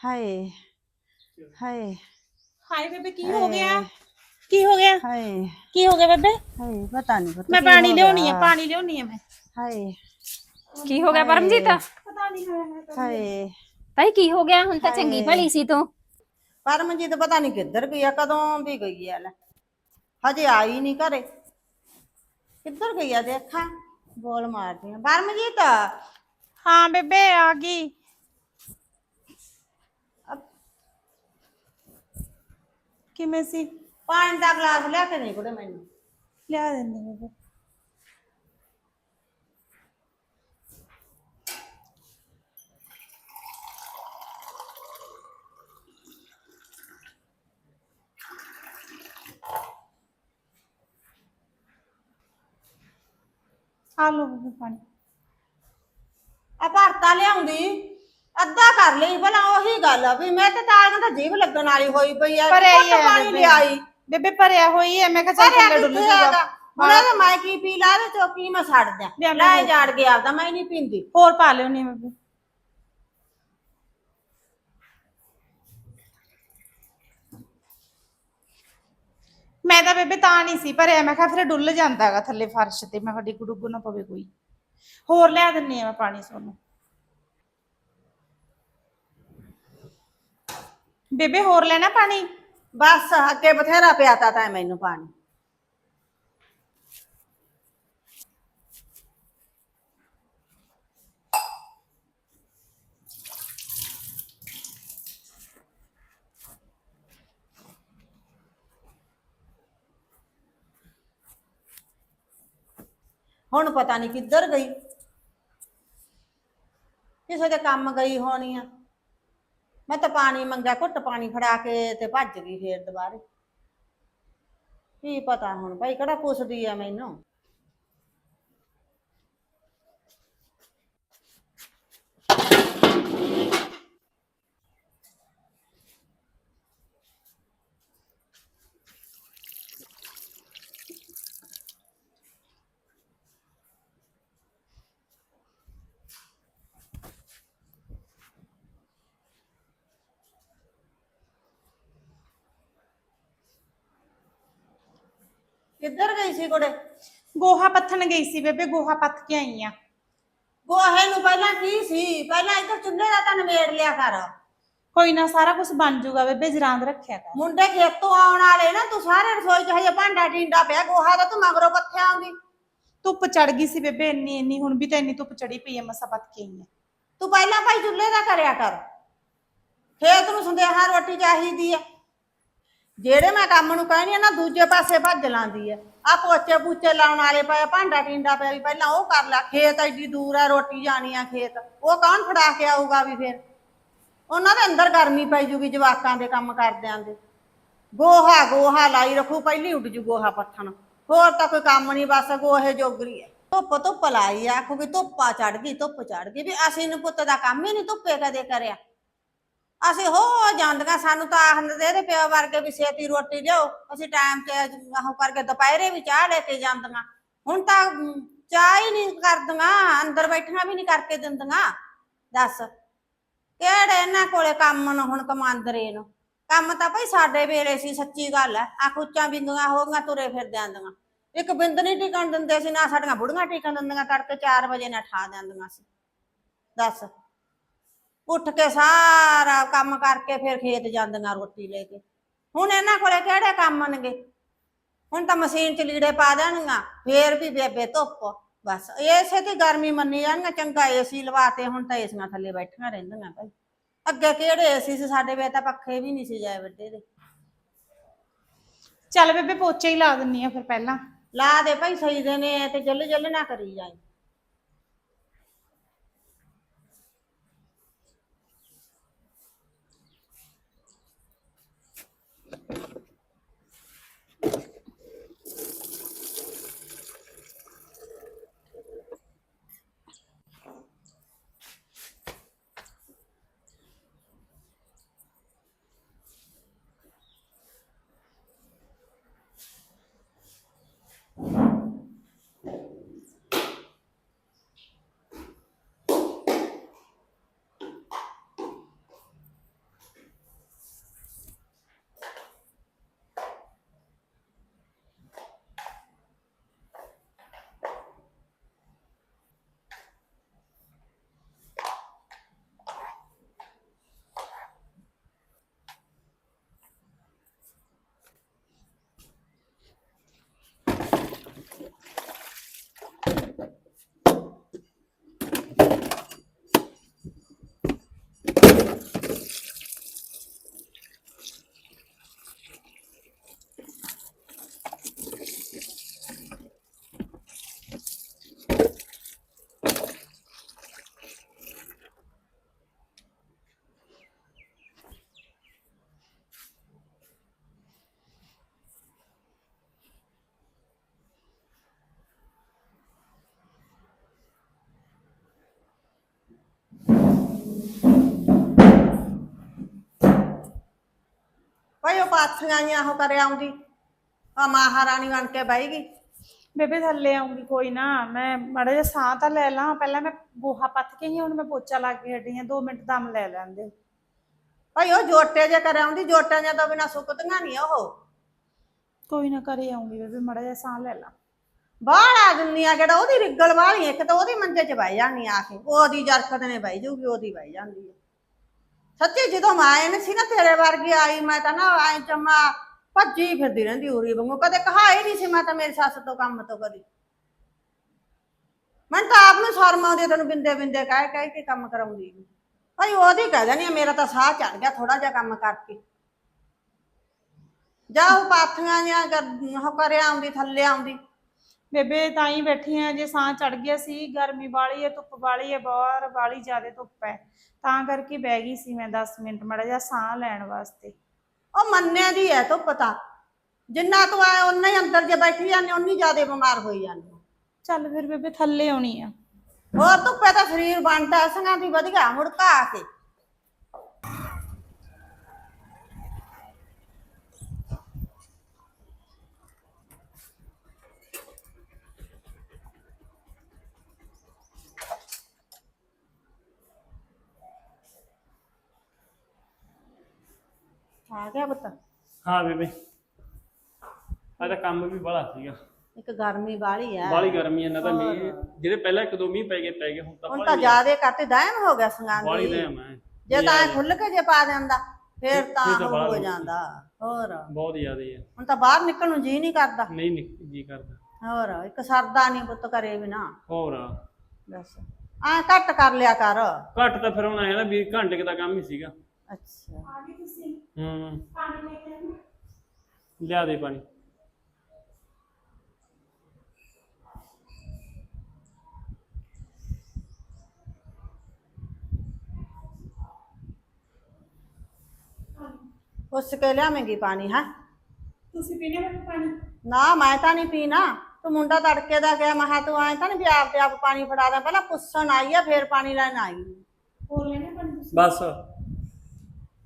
ਹਾਏ ਹਾਏ ਹਾਏ ਬੇਬੇ ਕੀ ਹੋ ਗਿਆ ਕੀ ਹੋ ਗਿਆ ਹਾਏ ਕੀ ਹੋ ਗਿਆ ਬੇਬੇ ਹਾਏ ਪਤਾ ਨਹੀਂ ਪਤਾ ਮੈਂ ਪਾਣੀ ਲਿਆਉਣੀ ਆ ਪਾਣੀ ਲਿਆਉਣੀ ਆ ਮੈਂ ਹਾਏ ਕੀ ਹੋ ਗਿਆ ਪਰਮਜੀਤ ਪਤਾ ਨਹੀਂ ਹੋਇਆ ਹਾਏ ਤਾਈ ਕੀ ਹੋ ਗਿਆ ਹੁਣ ਤਾਂ ਚੰਗੀ ਭਲੀ ਸੀ ਤੂੰ ਪਰਮਜੀਤ ਪਤਾ ਨਹੀਂ ਕਿੱਧਰ ਗਈ ਆ ਕਦੋਂ ਦੀ ਗਈ ਆ ਲੈ ਹਜੇ ਆਈ ਨਹੀਂ ਘਰੇ ਕਿੱਧਰ ਗਈ ਆ ਦੇਖਾਂ ਬੋਲ ਮਾਰਦੀ ਆ ਪਰਮਜੀਤ ਹਾਂ ਬੇਬੇ ਆ ਗਈ ਕਿਵੇਂ ਸੀ? ਪਾਣੀ ਦਾ ਗਲਾਸ ਲਿਆ ਕੇ ਨਹੀਂ ਕੁੜੇ ਮੈਨੂੰ। ਲਿਆ ਦਿੰਦੀ ਬੇਬੇ ਆ ਲਓ ਬੇਬੇ ਪਾਣੀ। ਆ ਭਰਤਾ ਲਿਆਉਂਦੀ? ਅੱਧਾ ਕਰ ਲਈ ਭਲਾ ਉਹੀ ਗੱਲ ਆ ਵੀ ਮੈਂ ਤੇ ਤਾਂ ਜੀਭ ਲੱਗਣ ਵਾਲੀ ਹੋਈ ਪਈ ਆ ਭਰਿਆ ਹੀ ਘੁੱਟ ਪਾਣੀ। ਲਿਆਈ। ਬੇਬੇ ਭਰਿਆ ਹੋਈ ਹੈ ਮੈਂ ਕਿਹਾ ਚੱਲ ਥੱਲੇ ਡੁੱਲ ਜਾਊਗਾ? ਹੁਣ ਇਹਦੇ ਮੈਂ ਕੀ ਪੀ ਲਾ ਤੇ ਚੋਕੀ ਮੈਂ ਛੱਡ ਦਿਆਂ? ਲੈ ਜਾੜ ਗਿਆ ਆਪਦਾ ਮੈਂ ਨਹੀਂ ਪੀਂਦੀ। ਹੋਰ ਪਾ ਲਿਓ ਨਹੀਂ ਬੇਬੇ। ਮੈਂ ਤਾਂ ਬੇਬੇ ਤਾਂ ਨਹੀਂ ਸੀ ਭਰਿਆ ਮੈਂ ਕਿਹਾ ਫਿਰ ਡੁੱਲ ਜਾਂਦਾਗਾ ਥੱਲੇ ਫਰਸ਼ ਤੇ ਮੈਂ ਕਿਹਾ ਡਿੱਗ ਡੁੱਗ ਨਾ ਪਵੇ ਕੋਈ। ਹੋਰ ਲਿਆ ਦਿੰਨੀ ਆ ਮੈਂ ਪਾਣੀ ਸੋਨੂੰ। ਬੇਬੇ ਹੋਰ ਲੈਣਾ ਪਾਣੀ? ਬਸ, ਅੱਗੇ ਬਥੇਰਾ ਪਿਆਤਾ ਤਾਂ ਮੈਨੂੰ ਪਾਣੀ। ਹੁਣ ਪਤਾ ਨਹੀਂ ਕਿੱਧਰ ਗਈ। ਕਿਸੇ ਦੇ ਕੰਮ ਗਈ ਹੋਣੀ ਆ। ਮੈਂ ਤਾਂ ਪਾਣੀ ਮੰਗਿਆ, ਘੁੱਟ ਪਾਣੀ ਫੜਾ ਕੇ ਤੇ ਭੱਜ ਗਈ ਫੇਰ ਦੁਬਾਰੇ। ਕੀ ਪਤਾ ਹੁਣ ਭਾਈ ਕਿਹੜਾ ਪੁੱਛਦੀ ਆ ਮੈਨੂੰ? ਕਿੱਧਰ ਗਈ ਸੀ ਕੁੜੇ? ਗੋਹਾ ਪੱਥਣ ਗਈ ਸੀ ਬੇਬੇ ਗੋਹਾ ਪੱਥ ਕੇ ਆਈ ਆ। ਗੋਹੇ ਨੂੰ ਪਹਿਲਾਂ ਕੀ ਸੀ? ਪਹਿਲਾਂ ਇੱਧਰ ਚੁੱਲ੍ਹੇ ਦਾ ਤਾਂ ਨਵੇੜ ਲਿਆ ਕਰ। ਕੋਈ ਨਾ ਸਾਰਾ ਕੁਝ ਬਣ ਜਾਊਗਾ ਬੇਬੇ ਜਰਾਂਦ ਰੱਖਿਆ ਕਰ। ਮੁੰਡੇ ਖੇਤੋਂ ਆਉਣ ਵਾਲੇ ਨਾ ਤੂੰ ਸਾਰੇ ਰਸੋਈ 'ਚ ਹਜੇ ਭਾਂਡਾ ਟਿੰਡਾ ਪਿਆ ਗੋਹਾ ਦਾ ਤੂੰ ਮਗਰੋਂ ਪੱਥਿਆ ਆਉਂਦੀ। ਧੁੱਪ ਚੜ ਗਈ ਸੀ ਬੇਬੇ ਇੰਨੀ ਇੰਨੀ ਹੁਣ ਵੀ ਤਾਂ ਇੰਨੀ ਧੁੱਪ ਚੜੀ ਪਈ ਹੈ ਮਸਾ ਪੱਥ ਕੇ ਆਈ ਆ ਤੂੰ ਪਹਿਲਾਂ ਭਾਈ ਚੁੱਲ੍ਹੇ ਦਾ ਕਰਿਆ ਕਰ। ਖੇਤ ਨੂੰ ਸੰਦੇਹਾ ਰੋਟੀ ਚਾਹੀਦੀ ਆ ਜਿਹੜੇ ਮੈਂ ਕੰਮ ਨੂੰ ਕਹਿਣੀ ਆ ਨਾ, ਦੂਜੇ ਪਾਸੇ ਭੱਜ ਲਾਂਦੀ ਆ। ਆ ਪੋਚੇ ਪੂਚੇ ਲਾਉਣ ਵਾਲੇ ਪਏ ਭਾਂਡਾ ਟਿੰਡਾ ਪਿਆ ਵੀ ਪਹਿਲਾਂ ਉਹ ਕਰ ਲੈ। ਖੇਤ ਐਡੀ ਦੂਰ ਆ, ਰੋਟੀ ਜਾਣੀ ਆ ਖੇਤ। ਉਹ ਕੌਣ ਫੜਾ ਕੇ ਆਊਗਾ ਵੀ ਫਿਰ? ਉਹਨਾਂ ਦੇ ਅੰਦਰ ਗਰਮੀ ਪੈ ਜੂਗੀ ਜਵਾਕਾਂ ਦੇ ਕੰਮ ਕਰਦਿਆਂ ਦੇ। ਗੋਹਾ ਗੋਹਾ ਲਾਈ ਰੱਖੂ, ਪਹਿਲੀ ਉੱਡ ਜੂ ਗੋਹਾ ਪੱਥਣ। ਹੋਰ ਤਾਂ ਕੋਈ ਕੰਮ ਨਹੀਂ, ਬਸ ਗੋਹੇ ਜੋਗਰੀ ਹੈ ਧੁੱਪ ਧੁੱਪ ਲਾਈ ਆ ਆਖੂ ਧੁੱਪਾ ਚੜ ਗਈ, ਧੁੱਪ ਚੜ ਗਈ। ਵੀ ਅਸੀਂ ਨੂੰ ਪੁੱਤ ਦਾ ਕੰਮ ਹੀ ਨਹੀਂ ਧੁੱਪੇ ਕਦੇ ਕਰਿਆ। ਅਸੀਂ ਹੋ ਜਾਂਦੀਆਂ, ਸਾਨੂੰ ਤਾਂ ਆਖਦੇ ਇਹਦੇ ਪਿਓ ਵਰਗੇ ਵੀ ਛੇਤੀ ਰੋਟੀ ਲਿਓ ਅਸੀਂ ਟਾਈਮ ਤੇ ਉਹ ਕਰਕੇ ਦੁਪਹਿਰੇ ਵੀ ਚਾਹ ਲੈ ਕੇ ਜਾਂਦੀਆਂ। ਹੁਣ ਤਾਂ ਚਾਹ ਹੀ ਨਹੀਂ ਕਰਦੀਆਂ, ਅੰਦਰ ਬੈਠਣਾ ਵੀ ਨਹੀਂ ਕਰਕੇ ਦਿੰਦੀਆਂ। ਦੱਸ, ਕਿਹੜੇ ਇਹਨਾਂ ਕੋਲੇ ਕੰਮ ਨੂੰ ਹੁਣ ਕਮਾਂਦਰੇ ਨੂੰ? ਕੰਮ ਤਾਂ ਭਾਈ ਸਾਡੇ ਵੇਲੇ ਸੀ, ਸੱਚੀ ਗੱਲ ਹੈ। ਆ ਕੁੱਚਾਂ ਬਿੰਦੀਆਂ ਹੋ ਗਈਆਂ, ਤੁਰੇ ਫਿਰਦੇ ਆਂਦੀਆਂ ਇੱਕ ਬਿੰਦ ਨਹੀਂ ਟਿਕਣ ਦਿੰਦੇ ਸੀ, ਨਾ ਸਾਡੀਆਂ ਬੁੜੀਆਂ ਟਿਕਣ ਦਿੰਦੀਆਂ, ਤੜਕੇ 4 ਵਜੇ ਨਾ ਠਾ ਦਿੰਦੀਆਂ ਸੀ। ਦੱਸ। ਉੱਠ ਕੇ ਸਾਰਾ ਕੰਮ ਕਰਕੇ ਫਿਰ ਖੇਤ ਜਾਂਦੀਆਂ ਰੋਟੀ ਲੈ ਕੇ। ਹੁਣ ਇਹਨਾਂ ਕੋਲੇ ਕਿਹੜੇ ਕੰਮ ਨੇਗੇ? ਹੁਣ ਤਾਂ ਮਸ਼ੀਨ ਚ ਲੀੜੇ ਪਾ ਦੇਣਗੀਆਂ ਫੇਰ ਵੀ ਬੇਬੇ ਧੁੱਪ। ਬਸ ਇਸੇ ਤੇ ਗਰਮੀ ਮੰਨੀ ਜਾਣਗੀਆਂ ਚੰਗਾ ਏਸੀ ਲਵਾਤੇ ਹੁਣ ਤਾਂ ਏਸੀਆਂ ਥੱਲੇ ਬੈਠੀਆਂ ਰਹਿੰਦੀਆਂ ਭਾਈ। ਅੱਗੇ ਕਿਹੜੇ ਏਸੀ ਸੀ ਸਾਡੇ ਵੇ ਤਾਂ ਪੱਖੇ ਵੀ ਨਹੀਂ ਸੀ ਜਾਏ ਵੱਡੇ ਦੇ। ਚੱਲ ਬੇਬੇ ਪੋਚੇ ਹੀ ਲਾ ਦਿੰਨੀ ਆ ਫਿਰ ਪਹਿਲਾਂ। ਲਾ ਦੇ ਭਾਈ ਸਹੀ ਦੇ ਨੇ ਤੇ ਜੱਲ ਜੱਲ ਨਾ ਕਰੀ ਜਾਈ। ਪਾਥੀਆਂ ਜਿਹੀਆਂ ਉਹ ਕਰਿਆ ਆਉਂਦੀ ਆ ਮਹਾਰਾਣੀ ਬਣ ਕੇ ਬਹਿਗੀ ਬੇਬੇ ਥੱਲੇ ਆਉਂਗੀ ਕੋਈ ਨਾ। ਮੈਂ ਮਾੜਾ ਜਿਹਾ ਸਾਹ ਤਾਂ ਲੈ ਲਾਂ। ਪਹਿਲਾਂ ਮੈਂ ਗੋਹਾ ਪੱਥ ਕੇ ਹੀ ਹੁਣ ਮੈਂ ਪੋਚਾ ਲਾ ਕੇ ਹਟੀ ਹਾਂ 2 ਮਿੰਟ ਦਮ ਲੈ ਲੈਂਦੇ। ਭਾਈ ਉਹ ਜੋਟੇ ਜੇ ਕਰਿਆ ਆਉਂਦੀ ਜੋਟਿਆਂ ਜਾਂ ਤੋਂ ਬਿਨਾ ਸੁੱਕਦੀਆਂ ਨਹੀਂ ਉਹ। ਕੋਈ ਨਾ ਘਰੇ ਆਉਂਗੀ ਬੇਬੇ ਮਾੜਾ ਜਿਹਾ ਸਾਹ ਲੈ ਲਾਂ। ਬਾਹਰ ਆ ਦੁਨੀਆ ਕਿਹੜਾ ਉਹਦੀ ਰਿੱਗਲ ਵਾਲੀ ਇੱਕ ਤਾਂ ਉਹਦੀ ਮੰਜੇ 'ਚ ਬਹਿ ਜਾਣੀ ਆ ਕੇ। ਉਹਦੀ ਜਰਕਤ ਨੇ ਬਹਿ ਜੂਗੀ ਉਹਦੀ ਬਹਿ ਜਾਂਦੀ ਹੈ ਸੱਚੀ ਜਦੋਂ ਮੈਂ ਆਏ ਨੇ ਸੀ ਨਾ ਤੇਰੇ ਵਰਗੀ ਆਈ, ਮੈਂ ਤਾਂ ਨਾ ਐ ਜਮਾ ਭੱਜੀ ਫਿਰਦੀ ਰਹਿੰਦੀ ਉਰੀ ਵਾਂਗੂ, ਕਦੇ ਕਹਾਈ ਨਹੀਂ ਸੀ ਮੈਂ ਤਾਂ ਮੇਰੀ ਸੱਸ ਤੋਂ ਕੰਮ ਤੋਂ ਕਦੀ। ਮੈਂ ਤਾਂ ਆਪ ਨੂੰ ਸ਼ਰਮ ਆਉਂਦੀ ਤੈਨੂੰ ਬਿੰਦੇ ਬਿੰਦੇ ਕਹਿ ਕਹਿ ਕੇ ਕੰਮ ਕਰਾਉਂਦੀ ਭਾਈ ਉਹਦੀ ਕਹਿ ਦੇਣੀ ਮੇਰਾ ਤਾਂ ਸਾਹ ਚੜ ਗਿਆ ਥੋੜਾ ਜਿਹਾ ਕੰਮ ਕਰਕੇ। ਜਾਓ ਪਾਥੀਆਂ ਜਾਂ ਉਹ ਕਰਿਆ ਆਉਂਦੀ, ਥੱਲੇ ਆਉਂਦੀ। ਬੇਬੇ ਤਾਂ ਹੀ ਬੈਠੀ ਆ ਜੇ ਸਾਹ ਚੜ ਗਿਆ ਸੀ ਗਰਮੀ ਵਾਲੀ ਹੈ ਧੁੱਪ ਵਾਲੀ ਹੈ ਬਾਹਰ ਵਾਲੀ ਜ਼ਿਆਦਾ ਧੁੱਪ ਹੈ। ਤਾਂ ਕਰਕੇ ਬਹਿ ਗਈ ਸੀ ਮੈਂ 10 ਮਿੰਟ ਮਾੜਾ ਜਿਹਾ ਸਾਹ ਲੈਣ ਵਾਸਤੇ। ਉਹ ਮੰਨਿਆ ਦੀ ਹੈ ਤੂੰ। ਪਤਾ ਜਿੰਨਾ ਤੂੰ ਆਏ ਉਨਾ ਹੀ ਅੰਦਰ ਜੇ ਬੈਠੀ ਜਾਂਦੀ ਉਨੀ ਜ਼ਿਆਦਾ ਬਿਮਾਰ ਹੋਈ ਜਾਂਦੀ ਚੱਲ ਫਿਰ ਬੇਬੇ ਥੱਲੇ ਆਉਣੀ ਆ। ਹੋਰ ਧੁੱਪੇ ਤਾਂ ਸਰੀਰ ਬਣਦਾ ਸੰਗਾਂ ਦੀ ਵਧੀਆ ਮੁੜਕਾ ਆ ਕੇ। ਆ ਗਿਆ ਪੁੱਤ? ਹਾਂ ਬੇਬੇ ਆ ਤਾਂ ਕੰਮ ਵੀ ਬੜਾ ਸੀਗਾ। ਇੱਕ ਗਰਮੀ ਵਾਲੀ ਆ ਬਾਲੀ ਗਰਮੀ ਇਹਨਾਂ ਦਾ ਮੀਂਹ ਜਿਹੜੇ ਪਹਿਲਾਂ ਇੱਕ ਦੋ ਮੀਂਹ ਪੈ ਗਏ ਪੈ ਗਏ ਹੁਣ ਤਾਂ ਹੁਣ ਤਾਂ ਜ਼ਿਆਦੇ ਕੱਟ ਦਾਇਮ ਹੋ ਗਿਆ ਸੰਗਾਂ ਬਾਲੀ ਦੀ ਦੇ ਮੈਂ ਜੇ ਤਾਂ ਖੁੱਲ ਕੇ ਜੇ ਪਾ ਦਿੰਦਾ ਫੇਰ ਤਾਂ ਹੋ ਹੋ ਜਾਂਦਾ। ਹੋਰ? ਬਹੁਤ ਜ਼ਿਆਦਾ ਹੈ ਹੁਣ ਤਾਂ ਬਾਹਰ ਨਿਕਲਣ ਨੂੰ ਜੀ ਨਹੀਂ ਕਰਦਾ। ਨਹੀਂ ਨਿਕ ਜੀ ਕਰਦਾ। ਹੋਰ ਇੱਕ ਸਰਦਾ ਨਹੀਂ ਪੁੱਤ ਕਰੇ ਬਿਨਾ ਹੋਰ। ਬਸ। ਐ ਘੱਟ ਕਰ ਲਿਆ ਕਰ। ਘੱਟ ਤਾਂ ਫਿਰ ਹੁਣ ਆਇਆ ਨਾ ਵੀ ਘੰਟੇ ਕੁ ਦਾ ਕੰਮ ਹੀ ਸੀਗਾ। ਅੱਛਾ। ਹੂੰ। ਲਿਆ ਦੇ ਪਾਣੀ। ਉਸ ਕੇ ਲਿਆਵੇਂਗੀ ਪਾਣੀ ਹੈ? ਤੁਸੀਂ ਪੀਣੇ ਮੈਨੂੰ ਪਾਣੀ? ਨਾ ਮੈਂ ਤਾਂ ਨਹੀਂ ਪੀਣਾ। ਤੂੰ ਮੁੰਡਾ ਤੜਕੇ ਦਾ ਗਿਆ ਮਹਾ ਤੂੰ ਆਏ ਤਾਂ ਨਹੀਂ ਵੀ ਆਪ ਤੇ ਆਪ ਪਾਣੀ ਫੜਾ ਦੇ। ਪਹਿਲਾਂ ਪੁੱਛਣ ਆਈ ਆ ਫੇਰ ਪਾਣੀ ਲੈਣ ਆਈ। ਹੋਰ ਲੈਣੇ ਪਾਣੀ ਤੁਸੀਂ? ਬਸ।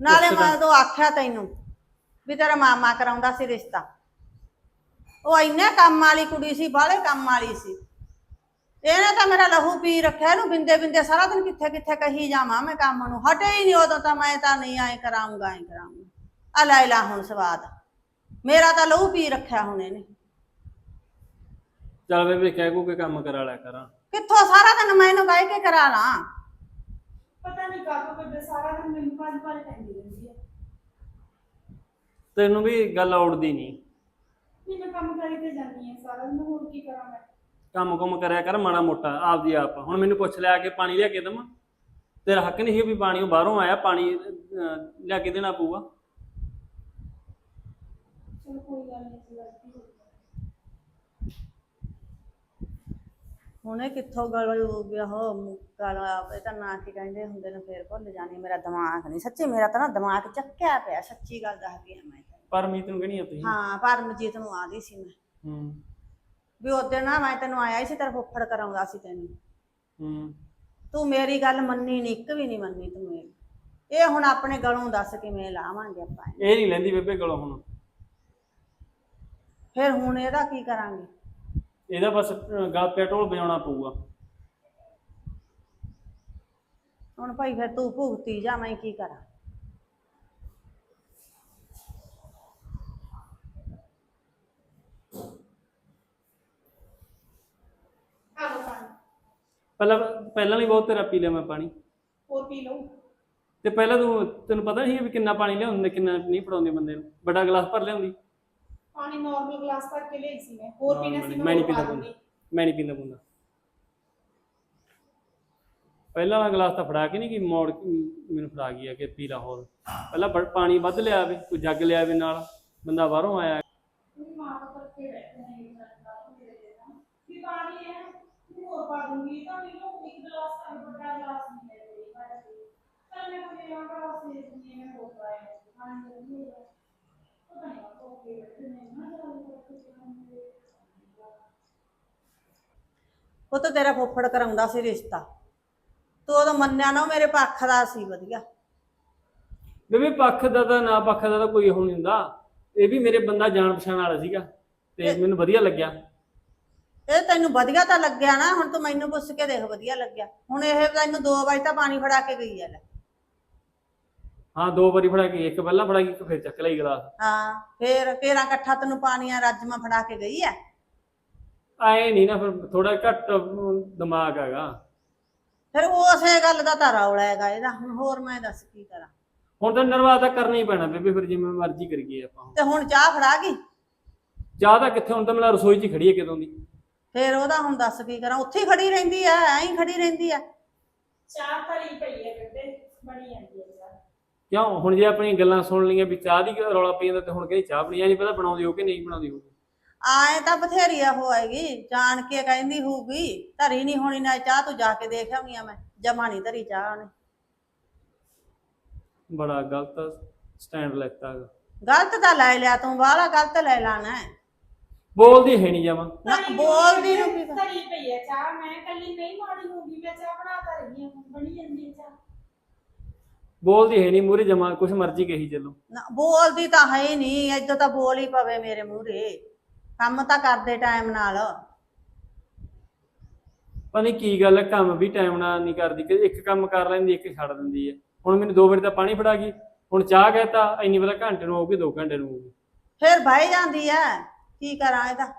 ਨਾਲੇ ਮੈਂ ਤਾਂ ਆਖਿਆ ਤੈਨੂੰ ਵੀ ਤੇਰਾ ਮਾਮਾ ਕਰਾਉਂਦਾ ਸੀ ਰਿਸ਼ਤਾ। ਉਹ ਇੰਨੇ ਕੰਮ ਵਾਲੀ ਕੁੜੀ ਸੀ ਬਾਹਲੇ ਕੰਮ ਵਾਲੀ ਸੀ। ਇਹਨੇ ਤਾਂ ਮੇਰਾ ਲਹੂ ਪੀ ਰੱਖਿਆ ਇਹਨੂੰ ਬਿੰਦੇ ਬਿੰਦੇ ਸਾਰਾ ਦਿਨ ਕਿੱਥੇ ਕਿੱਥੇ ਕਹੀ ਜਾਵਾਂ ਮੈਂ ਕੰਮ ਨੂੰ। ਹਟੇ ਹੀ ਨਹੀਂ ਉਦੋਂ ਤਾਂ ਮੈਂ ਤਾਂ ਨਹੀਂ ਆਏ ਕਰਾਉਂਗਾ ਐ ਕਰਾਉਂਗਾ। ਆ ਲੈ ਲਾ ਹੁਣ ਸਵਾਦ। ਮੇਰਾ ਤਾਂ ਲਹੂ ਪੀ ਰੱਖਿਆ ਹੁਣ ਇਹਨੇ। ਚੱਲ ਬੇਬੇ ਕਹਿ ਕੋ ਕੇ ਕੰਮ ਕਰਾ ਲਿਆ ਕਰਾਂ। ਕਿੱਥੋਂ ਸਾਰਾ ਦਿਨ ਮੈਂ ਇਹਨੂੰ ਕਹਿ ਕੇ ਕਰਾ ਲਾਂ? ਪਤਾ ਨਹੀਂ ਕਾਹਤੋਂ ਬੇਬੇ ਸਾਰਾ ਦਿਨ ਮੈਨੂੰ ਪੰਜ ਪੰਜ ਪੈਂਦੀ ਰਹਿੰਦੀ ਹੈ ਤੈਨੂੰ ਵੀ ਗੱਲ ਔੜਦੀ ਨਹੀਂ। ਨਹੀਂ ਮੈਂ ਕੰਮ ਕਰੀ ਤੇ ਜਾਂਦੀ ਹਾਂ ਸਾਰਾ ਦਿਨ ਹੋਰ ਕੀ ਕਰਾਂ ਮੈਂ? ਕੰਮ ਕੁਮ ਕਰਿਆ ਕਰ ਮਾੜਾ ਮੋਟਾ ਆਪਦੀ ਆਪ। ਹੁਣ ਮੈਨੂੰ ਪੁੱਛ ਲਿਆ ਕੇ ਪਾਣੀ ਲਿਆ ਕੇ ਦੇਵਾਂ? ਤੇਰਾ ਹੱਕ ਨਹੀਂ ਹੈ ਵੀ ਪਾਣੀ ਉਹ ਬਾਹਰੋਂ ਆਇਆ ਪਾਣੀ ਅਹ, ਲਿਆ ਕੇ ਦੇਣਾ ਪਊਗਾ? ਚਲੋ ਕੋਈ ਗੱਲ ਨਹੀਂ ਗਲਤੀ ਹੋ ਗਈ ਹੁਣੇ ਕਿੱਥੋਂ ਗਲ ਹੋ ਗਿਆ ਹੋ ਗਲ ਇਹ ਤਾਂ ਨਾ ਕੀ ਕਹਿੰਦੇ ਹੁੰਦੇ ਨੇ ਫੇਰ ਭੁੱਲ ਜਾਣੀ ਮੇਰਾ ਦਿਮਾਗ ਨਹੀਂ। ਸੱਚੀ ਮੇਰਾ ਤਾਂ ਨਾ ਦਿਮਾਗ ਚੱਕਿਆ ਪਿਆ ਸੱਚੀ ਗੱਲ ਦੱਸਦੀ ਹਾਂ ਮੈਂ ਪਰਮੀਤ ਨੂੰ ਕਹਿਣੀ ਆ ਤੁਸੀਂ? ਹਾਂ ਪਰਮਜੀਤ ਨੂੰ ਆਦੀ ਸੀ ਮੈਂ। ਹੂੰ। ਵੀ ਉਹਦੇ ਨਾ ਮੈਂ ਤੈਨੂੰ ਆਇਆ ਹੀ ਸੀ ਤੇਰਾ ਫੁੱਫੜ ਕਰਾਉਂਦਾ ਸੀ ਤੈਨੂੰ। ਹੂੰ। ਤੂੰ ਮੇਰੀ ਗੱਲ ਮੰਨੀ ਨਹੀਂ ਇੱਕ ਵੀ ਨਹੀਂ ਮੰਨੀ ਤੂੰ ਮੇਰੀ। ਇਹ ਹੁਣ ਆਪਣੇ ਗਲੋਂ ਦੱਸ ਕਿਵੇਂ ਲਾਵਾਂਗੇ ਆਪਾਂ ਇਹ। ਇਹ ਨਹੀਂ ਲੈਂਦੀ ਬੇਬੇ ਕੋਲੋਂ ਹੁਣ। ਫਿਰ ਹੁਣ ਇਹਦਾ ਕੀ ਕਰਾਂਗੇ? ਇਹਦਾ ਬਸ ਗਲ ਪੈਟਰੋਲ ਵਜਾਉਣਾ ਪਊਗਾ। ਹੁਣ ਭਾਈ ਫਿਰ ਤੂੰ ਭੁਗਤੀ ਜਾ ਮੈਂ ਕੀ ਕਰਾਂ? ਪਾਣੀ ਪਹਿਲਾਂ ਪਹਿਲਾਂ ਨਹੀਂ ਬਹੁਤ ਤੇਰਾ ਪੀ ਲਿਆ ਮੈਂ ਪਾਣੀ। ਹੋਰ ਪੀ ਲਓ। ਤੇ ਪਹਿਲਾਂ ਤੂੰ ਤੈਨੂੰ ਪਤਾ ਨਹੀਂ ਵੀ ਕਿੰਨਾ ਪਾਣੀ ਲਿਆਉਂਦੇ ਕਿੰਨਾ ਨਹੀਂ ਫੜਾਉਂਦੇ ਬੰਦੇ ਨੂੰ। ਵੱਡਾ ਗਲਾਸ ਭਰ ਲਿਆਉਂਦੀ। ਪਾਣੀ ਨਾਰਮਲ ਗਲਾਸ ਭਰ ਕੇ ਲਈ ਸੀ ਮੈਂ। ਹੋਰ ਪੀਣਾ ਸੀ ਮੈਂ ਨਹੀਂ ਪੀਂਦਾ। ਮੈਂ ਨਹੀਂ ਪੀਂਦਾ ਪੁੰਦਾ ਪਹਿਲਾਂ ਵਾਲਾ ਗਲਾਸ ਤਾਂ ਫੜਾ ਕੇ ਨਹੀਂ ਕਿ ਮੋੜ ਮੈਨੂੰ ਫੜਾ ਗਿਆ ਕਿ ਪੀ ਲਾ ਹੋਰ। ਪਹਿਲਾਂ ਪਾਣੀ ਵੱਧ ਲਿਆ ਆਵੇ ਕੋਈ ਜੱਗ ਲਿਆ ਆਵੇ ਨਾਲ ਬੰਦਾ ਬਾਹਰੋਂ ਆਇਆ। ਮੇਰੀ ਮਾਂ ਉਹ ਤਾਂ ਤੇਰਾ ਫੁੱਫੜ ਕਰਾਉਂਦਾ ਸੀ ਰਿਸ਼ਤਾ। ਤੂੰ ਉਦੋਂ ਮੰਨਿਆ ਨਾ ਉਹ ਮੇਰੇ ਪੱਖ ਦਾ ਸੀ ਵਧੀਆ। ਬੇਬੇ ਪੱਖ ਦਾ ਤਾਂ ਨਾ ਪੱਖ ਦਾ ਤਾਂ ਕੋਈ ਉਹ ਨਹੀਂ ਹੁੰਦਾ। ਇਹ ਵੀ ਮੇਰੇ ਬੰਦਾ ਜਾਣ ਪਛਾਣ ਵਾਲਾ ਸੀਗਾ ਤੇ ਮੈਨੂੰ ਵਧੀਆ ਲੱਗਿਆ। ਇਹ ਤੈਨੂੰ ਵਧੀਆ ਤਾਂ ਲੱਗਿਆ ਨਾ ਹੁਣ ਤੂੰ ਮੈਨੂੰ ਪੁੱਛ ਕੇ ਦੇਖ ਵਧੀਆ ਲੱਗਿਆ। ਹੁਣ ਇਹ ਤੈਨੂੰ ਦੋ ਵਾਰੀ ਤਾਂ ਪਾਣੀ ਫੜਾ ਕੇ ਗਈ ਹੈ ਲੈ। ਹਾਂ ਦੋ ਵਾਰੀ ਫੜਾ ਕੇ ਇੱਕ ਪਹਿਲਾਂ ਫੜਾ ਕੇ ਇੱਕ ਫਿਰ ਚੱਕ ਲਈ ਗਲਾਸ। ਹਾਂ ਫੇਰ ਕੇਰਾ ਇਕੱਠਾ ਤੈਨੂੰ ਪਾਣੀਆਂ ਰਾਜਮਾ ਫੜਾ ਕੇ ਗਈ ਹੈ ਆਏ ਨਹੀਂ ਨਾ ਫਿਰ ਥੋੜਾ ਘੱਟ ਦਿਮਾਗ ਹੈਗਾ। ਫਿਰ ਉਸੇ ਗੱਲ ਦਾ ਤਾਂ ਰੌਲਾ ਹੈਗਾ ਇਹਦਾ। ਹੁਣ ਹੋਰ ਮੈਂ ਦੱਸ ਕੀ ਕਰਾਂ? ਹੁਣ ਤਾਂ ਨਰਵਾ ਤਾਂ ਕਰਨਾ ਹੀ ਪੈਣਾ ਬੇਬੇ ਫਿਰ ਜਿਵੇਂ ਮਰਜ਼ੀ ਕਰੀਏ ਆਪਾਂ। ਤੇ ਹੁਣ ਚਾਹ ਫੜਾ ਗਈ? ਚਾਹ ਤਾਂ ਕਿੱਥੇ ਹੁਣ ਤਾਂ ਮੇਰਾ ਰਸੋਈ 'ਚ ਹੀ ਖੜੀ ਹੈ ਕਿਦੋਂ ਦੀ। ਫੇਰ ਉਹਦਾ ਹੁਣ ਦੱਸ ਕੀ ਕਰਾਂ? ਉੱਥੇ ਹੀ ਖੜੀ ਰਹਿੰਦੀ ਐ ਐਂ ਹੀ ਖੜੀ ਰਹਿੰਦੀ ਐ। ਚਾਹ ਧਰੀ ਪਈ ਹੈ ਬੇਬੇ ਬਣੀ ਜਾਂਦੀ ਚਾਹ ਕਿਉਂ? ਹੁਣ ਜੇ ਆਪਣੀਆਂ ਗੱਲਾਂ ਸੁਣ ਲਈਆਂ ਵੀ ਚਾਹ ਦੀ ਰੌਲਾ ਪਈ ਜਾਂਦਾ ਤੇ ਹੁਣ ਕਹਿੰਦੀ ਚਾਹ ਬਣੀ? ਆ ਨਹੀਂ ਪਤਾ ਬਣਾਉਂਦੀ ਹੋ ਕਿ ਨਹੀਂ ਬਣਾਉਂਦੀ ਹੋ ਆਏ ਤਾਂ ਬਥੇਰੀ ਆ ਹੋਏਗੀ ਜਾਣ ਕੇ ਕਹਿੰਦੀ ਹੋਊਗੀ ਧਰੀ ਨਹੀਂ ਹੋਣੀ ਨਾ ਚਾਹ ਤੂੰ ਜਾ ਕੇ ਦੇਖ ਆਉਣੀ ਆ ਮੈਂ। ਜਮਾ ਨਹੀਂ ਧਰੀ ਚਾਹ ਉਹਨੇ। ਬੜਾ ਗਲਤ ਸਟੈਂਡ ਲੈਤਾ ਗਲਤ ਤਾਂ ਲੈ ਲਿਆ ਤੂੰ ਬਾਹਲਾ ਗਲਤ ਲੈ ਲਾਣਾ ਹੈ। ਬੋਲਦੀ ਹੈ ਨਹੀਂ ਜਮਾ। ਨਾ ਬੋਲਦੀ ਨੂੰ ਕੀ ਧਰੀ ਪਈ ਹੈ ਚਾਹ ਮੈਂ ਕੱਲੀ ਨਹੀਂ ਮਾੜੀ ਹੋਊਗੀ ਮੈਂ ਚਾਹ ਬਣਾ ਤਾਂ ਰਹੀ ਹਾਂ ਬਣੀ ਜਾਂਦੀ ਹੈ ਚਾਹ। ਬੋਲਦੀ ਹੈ ਨਹੀਂ ਮੂਰੇ ਜਮਾ ਕੁਛ ਮਰਜ਼ੀ ਕਹੀ ਚੱਲੋ। ਨਾ ਬੋਲਦੀ ਤਾਂ ਹੈ ਨਹੀਂ ਏਦਾਂ ਤਾਂ ਬੋਲ ਹੀ ਪਵੇ ਮੇਰੇ ਮੂਹਰੇ। ਕੰਮ ਤਾਂ ਕਰਦੇ ਟਾਈਮ ਨਾਲ। ਪਤਾ ਨਹੀਂ ਕੀ ਗੱਲ ਹੈ ਕੰਮ ਵੀ ਟਾਈਮ ਨਾਲ ਨਹੀਂ ਕਰਦੀ ਕਿ ਇੱਕ ਕੰਮ ਕਰ ਲੈਂਦੀ ਇੱਕ ਛੱਡ ਦਿੰਦੀ ਹੈ ਹੁਣ ਮੈਨੂੰ ਦੋ ਵਾਰੀ ਤਾਂ ਪਾਣੀ ਫੜਾ ਗਈ ਹੁਣ ਚਾਹ ਕਹਿਤਾ ਇੰਨੀ ਪਤਾ ਘੰਟੇ ਨੂੰ ਹੋਊਗੀ 2 ਘੰਟੇ ਨੂੰ ਹੋਊਗੀ ਫਿਰ ਬਹਿ ਜਾਂਦੀ ਐ ਕੀ ਕਰਾਂ ਇਹਦਾ?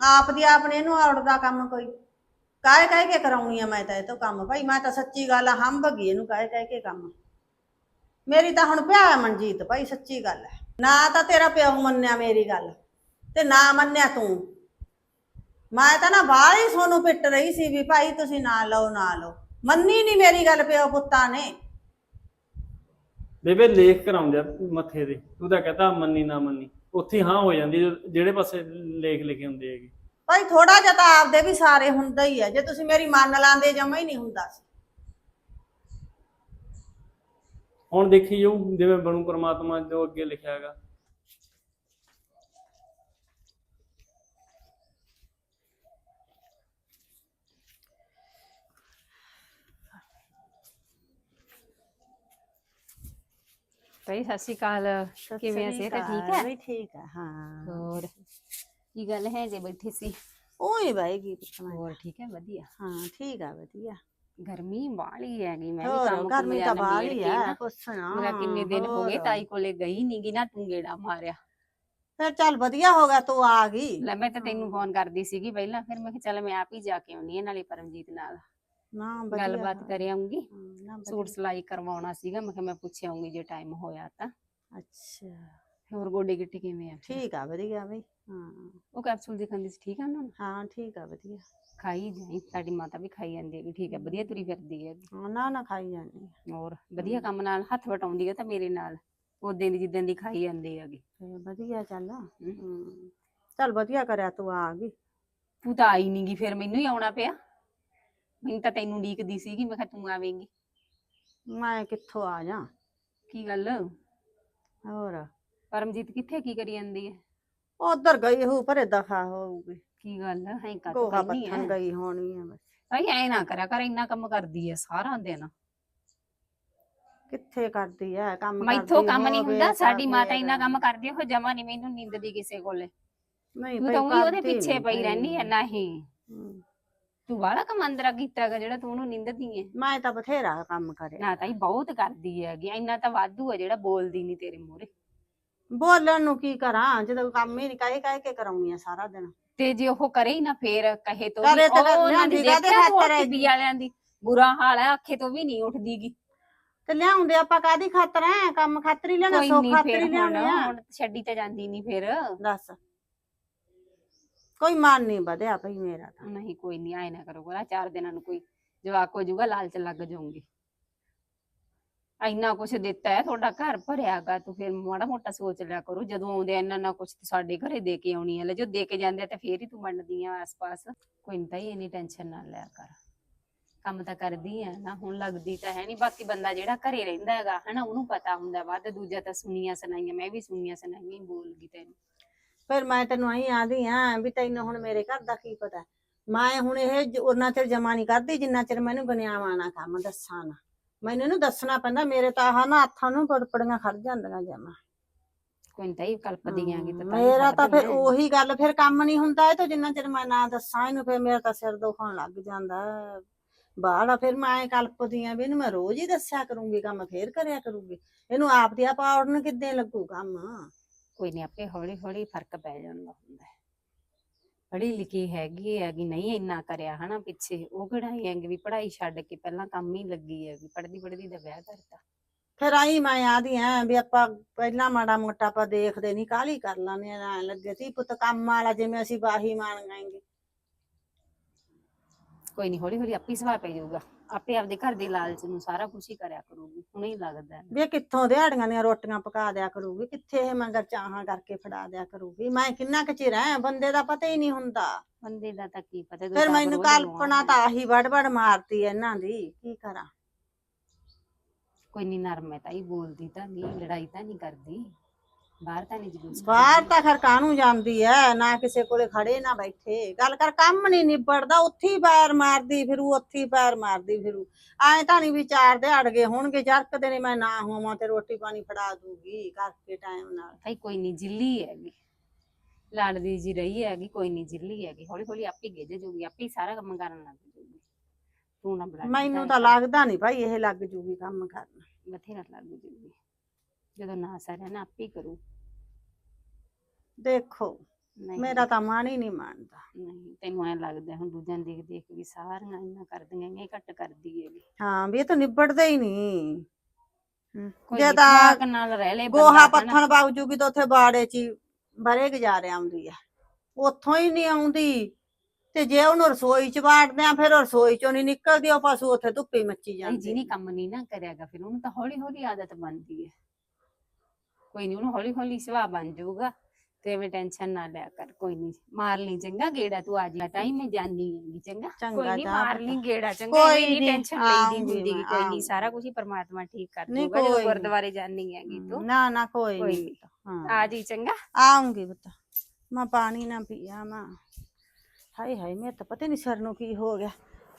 ਆਪ ਦੀ ਆਪਣੇ ਨੂੰ ਔੜਦਾ ਕੰਮ ਕੋਈ। ਕਾਹੇ ਕਾਹੇ ਕੇ ਕਰਾਉਣੀ ਆ ਮੈਂ ਤਾਂ ਇਹ ਤੋਂ ਕੰਮ? ਭਾਈ ਮੈਂ ਤਾਂ ਸੱਚੀ ਗੱਲ ਆ ਹੰਭ ਗਈ ਇਹਨੂੰ ਕਾਹੇ ਕਾਹੇ ਕੇ ਕੰਮ? ਮੇਰੀ ਤਾਂ ਹੁਣ ਪਿਆ ਹੈ ਮਨਜੀਤ, ਭਾਈ ਸੱਚੀ ਗੱਲ ਹੈ। ਨਾ ਤਾਂ ਤੇਰਾ ਪਿਓ ਮੰਨਿਆ ਮੇਰੀ ਗੱਲ, ਤੇ ਨਾ ਮੰਨਿਆ ਤੂੰ। ਮੈਂ ਤਾਂ ਨਾ ਬਾਹਰ ਹੀ ਸੋਨੂੰ ਪਿੱਟ ਰਹੀ ਸੀ ਵੀ ਭਾਈ ਤੁਸੀਂ ਨਾ ਲਓ ਨਾ ਲਓ। ਮੰਨੀ ਨਹੀਂ ਮੇਰੀ ਗੱਲ ਪਿਓ ਪੁੱਤਾਂ ਨੇ। ਬੇਬੇ ਲੇਖ ਕਰਾਉਂਦੇ ਆ ਮੱਥੇ ਦੇ ਤੂੰ ਤਾਂ ਕਹਤਾ ਮੰਨੀ ਨਾ ਮੰਨੀ। ਉੱਥੇ ਹਾਂ ਹੋ ਜਾਂਦੀ ਜਿਹੜੇ ਪਾਸੇ ਲੇਖ ਲਿਖੇ ਹੁੰਦੇ ਹੈਗੇ। ਭਾਈ ਥੋੜਾ ਜਿਹਾ ਤਾਂ ਆਪਦੇ ਵੀ ਸਾਰੇ ਹੁੰਦਾ ਹੀ ਹੈ ਜੇ ਤੁਸੀਂ ਮੇਰੀ ਮੰਨ ਲਾਂਦੇ ਜਮਾ ਹੀ ਨਹੀਂ ਹੁੰਦਾ ਸੀ। ਹੁਣ ਦੇਖੀ ਜਾਊ ਜਿਵੇਂ ਬਣੂ ਪ੍ਰਮਾਤਮਾ ਜੋ ਅੱਗੇ ਲਿਖਿਆ ਹੈਗਾ। ਭਾਈ ਸਤਿ ਸ਼੍ਰੀ ਅਕਾਲ। ਕਿਵੇਂ ਆ ਸਿਹਤ ਠੀਕ ਹੈ? ਵੀ ਠੀਕ ਹੈ ਹਾਂ। ਹੋਰ? ਕੀ ਗੱਲ ਹੈ ਜੇ ਬੈਠੀ ਸੀ ਉਹੀ ਬਾਈ ਕੀ ਪੁੱਛਣਾ ਹੋਰ ਠੀਕ ਹੈ ਵਧੀਆ ਹਾਂ ਠੀਕ ਆ ਵਧੀਆ ਗਰਮੀ ਬਾਹਲੀ ਹੈਗੀ ਮੈਂ ਵੀ ਹੋਰ ਕੰਮ ਗਰਮੀ ਕੁਮ ਤਾਂ ਜਾਣਾ ਬਾਹਰ ਮੇੜ ਹੀ ਕੇ ਆ ਨਾ ਪੁੱਛਣਾ ਮੈਂ ਕਿਹਾ ਕਿੰਨੇ ਦਿਨ ਹੋ ਗਏ ਹੋਰ। ਤਾਈ ਕੋਲੇ ਗਈ ਨੀ ਗੀ ਨਾ ਤੂੰ ਗੇੜਾ ਮਾਰਿਆ ਫਿਰ ਚੱਲ ਵਧੀਆ ਹੋ ਗਿਆ ਤੂੰ ਆ ਗਈ ਲੈ ਮੈਂ ਤਾਂ ਤੈਨੂੰ ਫੋਨ ਕਰਦੀ ਸੀਗੀ ਪਹਿਲਾਂ ਫਿਰ ਮੈਂ ਕਿਹਾ ਚੱਲ ਮੈਂ ਆਪ ਹੀ ਜਾ ਕੇ ਆਉਣੀ ਆ ਨਾਲੇ ਪਰਮਜੀਤ ਨਾਲ ਨਾ ਵਧੀਆ ਗੱਲਬਾਤ ਕਰ ਆਉਂਗੀ ਹਾਂ, ਨਾ ਸੂਟ ਵਧੀਆ। ਸਿਲਾਈ ਕਰਵਾਉਣਾ ਸੀਗਾ ਮੈਂ ਕਿਹਾ ਮੈਂ ਪੁੱਛ ਆਉਂਗੀ ਜੇ ਟਾਈਮ ਹੋਇਆ ਤਾਂ ਅੱਛਾ ਹੋਰ ਗੋਡੇ ਗਿੱਟੇ ਕਿਵੇਂ ਆ ਫਿਰ? ਠੀਕ ਆ ਵਧੀਆ ਬਈ। ਹਾਂ ਉਹ ਕੈਪਸੂਲ ਦੀ ਖਾਂਦੀ ਸੀ ਠੀਕ ਆ ਉਹਨਾਂ ਨੂੰ? ਹਾਂ ਠੀਕ ਆ ਵਧੀਆ। ਖਾਈ ਜਾਈ ਸਾਡੀ ਮਾਤਾ ਵੀ ਖਾਈ ਜਾਂਦੀ ਹੈ ਠੀਕ ਹੈ ਵਧੀਆ ਤੁਰੀ ਫਿਰਦੀ ਹੈ ਹਾਂ, ਨਾ ਨਾ ਖਾਈ ਜਾਂਦੀ ਆ। ਹੋਰ ਵਧੀਆ ਕੰਮ ਨਾਲ ਹੱਥ ਵਟਾਉਂਦੀ ਹੈ ਤਾਂ ਮੇਰੇ ਨਾਲ ਉਦੋਂ ਦੀ ਜਿੱਦਾਂ ਦੀ ਖਾਈ ਜਾਂਦੀ ਹੈਗੀ। ਤੇ ਵਧੀਆ ਚੱਲ ਹਮ। ਚੱਲ ਵਧੀਆ ਕਰਿਆ ਤੂੰ ਆ ਗਈ। ਤੂੰ ਤਾਂ ਆਈ ਨੀ ਗੀ ਫਿਰ ਮੈਨੂੰ ਹੀ ਆਉਣਾ ਪਿਆ। ਮੈਨੂੰ ਤਾਂ ਤੈਨੂੰ ਡੀਕਦੀ ਸੀਗੀ ਮੈਂ ਕਿਹਾ ਤੂੰ ਆਵੇਂਗੀ। ਮੈਂ ਕਿੱਥੋਂ ਆ ਜਾ? ਕੀ ਗੱਲ? ਹੋਰ। ਪਰਮਜੀਤ ਕਿੱਥੇ ਕੀ ਕਰੀ ਜਾਂਦੀ ਹੈ ਉਧਰ ਗਈ ਹੋ ਪਰੇ ਦਫਾ ਹੋਊਗੀ। ਕੀ ਗੱਲ ਹੈ ਕਾ ਗੋਹਾ ਨਹੀਂ ਪੱਥਣ ਹੈ ਗਈ ਹੋਣੀ ਆ ਬਸ। ਭਾਈ ਐ ਨਾ ਕਰਿਆ ਕਰ ਇੰਨਾ ਕੰਮ ਕਰਦੀ ਹੈ ਸਾਰਾ ਦਿਨ ਕਿੱਥੇ ਕਰਦੀ ਐ? ਕੰਮ ਮੈਥੋਂ ਕਰਦੀ ਕੰਮ ਨਹੀਂ ਹੋਵੇ ਹੁੰਦਾ ਸਾਡੀ ਮਾਤਾ ਇੰਨਾ। ਕੰਮ ਕਰਦੀ ਹੈ ਉਹ ਜਮਾ ਨਹੀਂ ਮੈਨੂੰ ਨਿੰਦਦੀ ਕਿਸੇ ਕੋਲੇ। ਨਹੀਂ ਤੂੰ ਭਈ ਤਾਂ ਉਹੀ ਉਹਦੇ ਕਰਦੀ ਪਿੱਛੇ ਪਈ। ਰਹਿਨੀ ਹੈ ਨਹੀਂ। ਹਮ, ਤੂੰ ਵਾਲਾ ਕੰਮ ਅੰਦਰਾ ਕੀਤਾ ਹੈਗਾ ਜਿਹੜਾ ਤੂੰ ਉਹਨੂੰ ਨਿੰਦਦੀ ਹੈ ਮੈਂ ਤਾਂ ਬਥੇਰਾ ਕੰਮ ਕਰਿਆ। ਨਾ ਤਾਂ ਹੀ ਬਹੁਤ ਕਰਦੀ ਹੈਗੀ ਇੰਨਾ ਤਾਂ ਵਾਧੂ ਹੈ ਜਿਹੜਾ ਬੋਲਦੀ ਨਹੀਂ ਤੇਰੇ ਮੂਹਰੇ। ਬੋਲਣ ਨੂੰ ਕੀ ਕਰਾਂ? ਜਦੋਂ ਕੰਮ ਹੀ ਨਹੀਂ ਕਾਹੇ ਕਾਹੇ ਕੇ ਕਰਾਉਣੀ ਆ ਸਾਰਾ ਦਿਨ? ਤੇ ਜੇ ਉਹ ਕਰੇ ਹੀ ਨਾ ਫੇਰ ਕਹੇ ਤੋਂ ਕਰੇ ਵੀ ਤਾਂ ਉਹ ਉਹਨਾਂ ਦੀ ਲਿਆਂਦੀ ਕਾਹਦੇ ਦੇਖਿਆ ਖਾਤਰ ਹੈ ਟੀਵੀ ਵਾਲਿਆਂ ਦੀ? ਬੁਰਾ ਹਾਲ ਹੈ ਅੱਖੇ ਤੋਂ ਵੀ ਨਹੀਂ ਉੱਠਦੀਗੀ। ਤੇ ਲਿਆਉਂਦੇ ਆਪਾਂ ਕਾਦੀ ਖਾਤਰ ਐ? ਕੰਮ ਖਾਤਰ ਹੀ ਲਿਆਉਣਾ ਕੋਈ ਸੋ ਨਹੀਂ ਖਾਤਰ ਫੇਰ ਹੀ ਹੁਣ ਲਿਆਉਣੀ ਆ। ਹੁਣ ਛੱਡੀ ਤਾਂ ਜਾਂਦੀ ਨਹੀਂ ਫੇਰ। ਦੱਸ। ਕੋਈ ਮਨ ਨਹੀਂ ਵਧਿਆ ਭਈ ਮੇਰਾ ਤਾਂ। ਨਹੀਂ ਕੋਈ ਨਹੀਂ ਆਏ ਨਾ ਕਰੋ ਕੋਲਾ ਚਾਰ ਦਿਨਾਂ ਨੂੰ ਕੋਈ ਜਵਾਕ ਹੋ ਜਾਊਗਾ ਲਾਲਚ ਲੱਗ ਜਾਊਂਗੀ। ਇੰਨਾ ਕੁਛ ਦਿੱਤਾ ਹੈ, ਤੁਹਾਡਾ ਘਰ ਭਰਿਆਗਾ ਤੂੰ ਫਿਰ ਮਾੜਾ ਮੋਟਾ ਸੋਚ ਲਿਆ ਕਰੋ, ਜਦੋਂ ਆਉਂਦੇ ਆ ਇੰਨਾ ਨਾ ਕੁਛ ਸਾਡੇ ਘਰੇ ਦੇ ਕੇ ਆਉਣੀ ਹੈ ਲੈ ਜੋ ਦੇ ਕੇ ਜਾਂਦੇ ਆ ਤੇ ਫੇਰ ਹੀ ਤੂੰ ਵੰਡਦੀ ਆ ਆਸ-ਪਾਸ। ਕੋਈ ਨਹੀਂ ਤਾਈ, ਇੰਨੀ ਟੈਨਸ਼ਨ ਨਾ ਲਿਆ ਕਰ। ਕੰਮ ਤਾਂ ਕਰਦੀ ਆ, ਨਾ ਹੁਣ ਲੱਗਦੀ ਤਾਂ ਹੈ ਨਹੀਂ ਬਾਕੀ ਬੰਦਾ ਜਿਹੜਾ ਘਰੇ ਰਹਿੰਦਾ ਹੈਗਾ, ਹਨਾ, ਉਹਨੂੰ ਪਤਾ ਹੁੰਦਾ ਵੱਧ ਦੂਜਾ ਤਾਂ ਸੁਣੀਆਂ ਸੁਣਾਈਆਂ, ਮੈਂ ਵੀ ਸੁਣੀਆਂ ਸੁਣਾਈਆਂ ਹੀ ਬੋਲ ਗਈ ਤੈਨੂੰ। ਫਿਰ ਮੈਂ ਤੈਨੂੰ ਆਈ ਆਦੀ ਆ ਵੀ ਤੈਨੂੰ ਹੁਣ ਮੇਰੇ ਘਰ ਦਾ ਕੀ ਪਤਾ। ਮੈਂ ਹੁਣ ਇਹ ਜ- ਉਹਨਾਂ ਚਿਰ ਜਮਾ ਨਹੀਂ ਕਰਦੀ, ਜਿੰਨਾ ਚਿਰ ਮੈਨੂੰ ਬਣਿਆਵਾ ਨਾ ਕੰਮ, ਦੱਸਾਂ ਨਾ। ਮੈਨੂੰ ਇਹਨੂੰ ਦੱਸਣਾ ਪੈਂਦਾ ਮੇਰੇ ਤਾਂ ਆਹ ਨਾ ਹੱਥਾਂ ਨੂੰ ਪੜਪੜੀਆਂ ਖੜ ਜਾਂਦੀਆਂ ਜਮਾ। ਕੋਈ ਨਹੀਂ ਤਾਈ ਕਲਪਦੀ ਆਂਗੀ ਤਾਂ ਮੇਰਾ ਤਾਂ ਫਿਰ ਉਹੀ ਗੱਲ ਫਿਰ ਕੰਮ ਨਹੀਂ ਹੁੰਦਾ ਇਹ ਤਾਂ ਜਿੰਨਾ ਚਿਰ ਮੈਂ ਨਾ ਦੱਸਾਂ ਇਹਨੂੰ ਫਿਰ ਮੇਰਾ ਤਾਂ ਸਿਰ ਦੁਖਣ ਲੱਗ ਜਾਂਦਾ। ਬਾਹਲਾ ਫਿਰ ਮੈਂ ਐਂ ਕਲਪਦੀ ਆਂ ਵੀ ਇਹਨੂੰ ਮੈਂ ਰੋਜ਼ ਹੀ ਦੱਸਿਆ ਕਰੂੰਗੀ ਕੰਮ ਫੇਰ ਕਰਿਆ ਕਰੂੰਗੀ। ਇਹਨੂੰ ਆਪ ਦੀ ਆਪ ਆਉੜਨ ਕਿੱਦਾਂ ਲੱਗੂ ਕੰਮ? ਕੋਈ ਨਹੀਂ ਆਪੇ ਹੌਲੀ ਹੌਲੀ ਫ਼ਰਕ ਪੈ ਜਾਂਦਾ ਹੁੰਦਾ ਹੈ। ਪੜ੍ਹੀ ਲਿਖੀ ਹੈਗੀ ਹੈਗੀ ਨਹੀਂ ਇੰਨਾ ਕਰਿਆ ਹਨਾ ਪਿੱਛੇ। ਉਹ ਕਿਹੜਾ ਹੈਗੀ ਵੀ ਪੜ੍ਹਾਈ ਛੱਡ ਕੇ ਪਹਿਲਾਂ ਕੰਮ ਹੀ ਲੱਗੀ ਹੈਗੀ ਪੜ੍ਹਦੀ ਪੜ੍ਹਦੀ ਦਾ ਵਿਆਹ ਕਰਤਾ। ਫਿਰ ਆਈ ਮੈਂ ਆਦੀ ਆਂ ਵੀ ਆਪਾਂ ਪਹਿਲਾਂ ਮਾੜਾ ਮੋਟਾ ਆਪਾਂ ਦੇਖਦੇ ਨਹੀਂ ਕਾਹਲੀ ਕਰ ਲਾਂਦੇ ਐ ਲੱਗੇ ਤੀ ਪੁੱਤ ਕੰਮ ਵਾਲਾ ਜਿਵੇਂ ਅਸੀਂ ਬਾਹੀ ਮਾਣ ਗਾਂਗੇ ਕੋਈ ਨਹੀਂ ਹੌਲੀ ਹੌਲੀ ਆਪੇ ਹੀ ਸੁਭਾਅ ਪੈ ਜਾਊਗਾ। ਆਪੇ ਆਪਦੇ ਘਰ ਦੇ ਲਾਲਚ ਨੂੰ ਸਾਰਾ ਕੁਝ ਹੀ ਕਰਿਆ ਕਰੂਗੀ ਹੁਣੇ ਹੀ ਲੱਗਦਾ ਹੈ। ਵੀ ਇਹ ਕਿੱਥੋਂ ਦਿਹਾੜੀਆਂ ਦੀਆਂ ਰੋਟੀਆਂ ਪਕਾ ਦਿਆ ਕਰੂਗੀ ਕਿੱਥੇ ਇਹ ਮੰਗਰ ਚਾਹਾਂ ਕਰਕੇ ਫੜਾ ਦਿਆ ਕਰੂਗੀ। ਮੈਂ ਕਿੰਨਾ ਕੁ ਚਿਰ ਐ ਬੰਦੇ ਦਾ ਪਤਾ ਹੀ ਨਹੀਂ ਹੁੰਦਾ। ਬੰਦੇ ਦਾ ਤਾਂ ਕੀ ਪਤਾ ਫਿਰ ਮੈਨੂੰ ਰੋਜ਼ ਕਲਪਨਾ ਤਾਂ ਆਹੀ ਵੜ ਵੜ ਮਾਰਤੀ ਐ ਇਹਨਾਂ ਦੀ ਕੀ ਕਰਾਂ? ਕੋਈ ਨਹੀਂ ਨਰਮ ਹੈ ਤਾਈ ਬੋਲਦੀ ਤਾਂ ਨਹੀਂ ਲੜਾਈ ਤਾਂ ਨਹੀਂ ਕਰਦੀ। ਬਾਹਰ ਤਾਂ ਨਹੀਂ ਜਲੂਸ ਬਾਹਰ ਤਾਂ ਖਰ ਕਾਹਨੂੰ ਜਾਂਦੀ ਐ? ਨਾ ਕਿਸੇ ਕੋਲੇ ਖੜੇ ਨਾ ਬੈਠੇ। ਗੱਲ ਕਰ ਕੰਮ ਨਹੀਂ ਨਿਬੜਦਾ। ਉੱਥੇ ਹੀ ਪੈਰ ਮਾਰਦੀ ਫਿਰੂ ਉੱਥੇ ਹੀ ਪੈਰ ਮਾਰਦੀ ਫਿਰੂ। ਐਂ ਤਾਂ ਨਹੀਂ ਵਿਚਾਰ ਦਿਹਾੜ ਗਏ ਹੋਣਗੇ ਜਰਕਦੇ ਨੇ ਮੈਂ ਨਾ ਹੋਵਾਂ ਤੇ ਰੋਟੀ ਪਾਣੀ ਫੜਾ ਦੂਗੀ ਕਰਕੇ ਟਾਈਮ ਨਾਲ। ਤਾਈ ਕੋਈ ਨਹੀਂ ਜਿੱਲੀ ਹੈਗੀ। ਲੜਦੀ ਜੀ ਰਹੀ ਹੈਗੀ ਕੋਈ ਨਹੀਂ ਜਿੱਲੀ ਹੈਗੀ। ਹੌਲੀ ਹੌਲੀ ਆਪੇ ਗਿੱਜ ਜੂਗੀ ਆਪੇ ਹੀ ਸਾਰਾ ਕੰਮ ਕਰਨ ਲੱਗ ਜੂਗੀ। ਤੂੰ ਨਾ ਬੜਾ ਮੈਨੂੰ ਤਾਂ ਲੱਗਦਾ ਨਹੀਂ ਭਾਈ ਇਹ ਲੱਗ ਜੂਗੀ ਕੰਮ ਕਰਨ। ਬਥੇਰਾ ਲੱਗ ਜੂਗੀ। ਜਦੋਂ ਨਾ ਸਾਰਿਆ ਨਾ ਆਪੇ ਕਰੂ। ਦੇਖੋ ਮੇਰਾ ਤਾਂ ਮਨ ਹੀ ਨਹੀਂ ਮੰਨਦਾ। ਨਹੀਂ ਤੈਨੂੰ ਐ ਲੱਗਦਾ ਹੁਣ ਦੂਜਿਆਂ ਨੂੰ ਦੇਖ ਦੇਖ ਵੀ ਸਾਰੀਆਂ ਇੰਨਾ ਕਰਦੀਆਂ ਇਹ ਘੱਟ ਕਰਦੀ ਹੈਗੀ ਹਾਂ ਵੀ ਇਹ ਤਾਂ ਨਿਬੜਦਾ ਹੀ ਨਹੀਂ। ਜੇ ਤਾਂ ਨਾਲ ਰਹਿ ਲੈ ਗੋਹਾ। ਪੱਥਣ ਵਗ ਜੂਗੀ ਤਾਂ ਉੱਥੇ ਬਾੜੇ 'ਚ ਬਰੇ ਗੁਜ਼ਾਰੇ ਆਉਂਦੀ ਆ। ਉੱਥੋਂ ਹੀ ਨਹੀਂ ਆਉਂਦੀ। ਤੇ ਜੇ ਉਹਨੂੰ ਰਸੋਈ 'ਚ ਵਾੜਦੇ ਆ ਫਿਰ ਰਸੋਈ 'ਚੋਂ ਨਹੀਂ ਨਿਕਲਦੀ ਉਹ ਪਸ਼ੂ ਉੱਥੇ ਧੁੱਪੇ ਮੱਚੀ ਜਾਂਦੀ ਜਿਹਨੇ ਕੰਮ ਨਹੀਂ ਨਾ ਕਰਿਆਗਾ ਫਿਰ ਉਹਨੂੰ ਤਾਂ ਹੌਲੀ ਹੌਲੀ ਆਦਤ ਬਣਦੀ ਹੈ ਕੋਈ ਨਹੀਂ ਉਹਨੂੰ ਹੌਲੀ ਹੌਲੀ ਸੁਭਾਅ ਬਣ ਜਾਊਗਾ। ਤੇ ਐਵੇਂ ਟੈਨਸ਼ਨ ਨਾ ਲਿਆ ਕਰ ਕੋਈ ਨਹੀਂ ਮਾਰ ਲਈ ਚੰਗਾ ਗੇੜਾ ਤੂੰ ਆ ਜਾ ਟਾਈਮ ਮੈਂ ਜਾਣੀ ਹੈਗੀ ਚੰਗਾ? ਚੰਗਾ ਕੋਈ ਨਹੀਂ ਜਾ ਮਾਰ। ਲਈ ਗੇੜਾ ਚੰਗਾ? ਕੋਈ ਨਹੀਂ ਟੈਨਸ਼ਨ ਲਈਦੀ ਆਊਂਗੀ ਹੁੰਦੀ ਮੈਂ, ਕੋਈ ਨਹੀਂ ਆਊਂਗੀ। ਸਾਰਾ ਕੁਝ ਹੀ ਪਰਮਾਤਮਾ ਠੀਕ ਕਰ ਨਹੀਂ, ਦੂਗਾ ਜਦੋਂ ਕੋਈ ਨੀ। ਗੁਰਦੁਆਰੇ ਜਾਣੀ ਹੈਗੀ ਤੂੰ। ਨਾ ਨਾ ਕੋਈ ਕੋਈ ਨਹੀਂ ਨੀ। ਹਾਂ। ਆ ਜੀ ਚੰਗਾ? ਆਉਂਗੀ ਪੁੱਤ। ਮੈਂ ਪਾਣੀ ਨਾ ਪੀਆ ਮੈਂ। ਹਾਏ ਹਾਏ ਮੇਰੇ ਤਾਂ ਪਤਾ ਨਹੀਂ ਸਿਰ ਨੂੰ ਕੀ ਹੋ ਗਿਆ।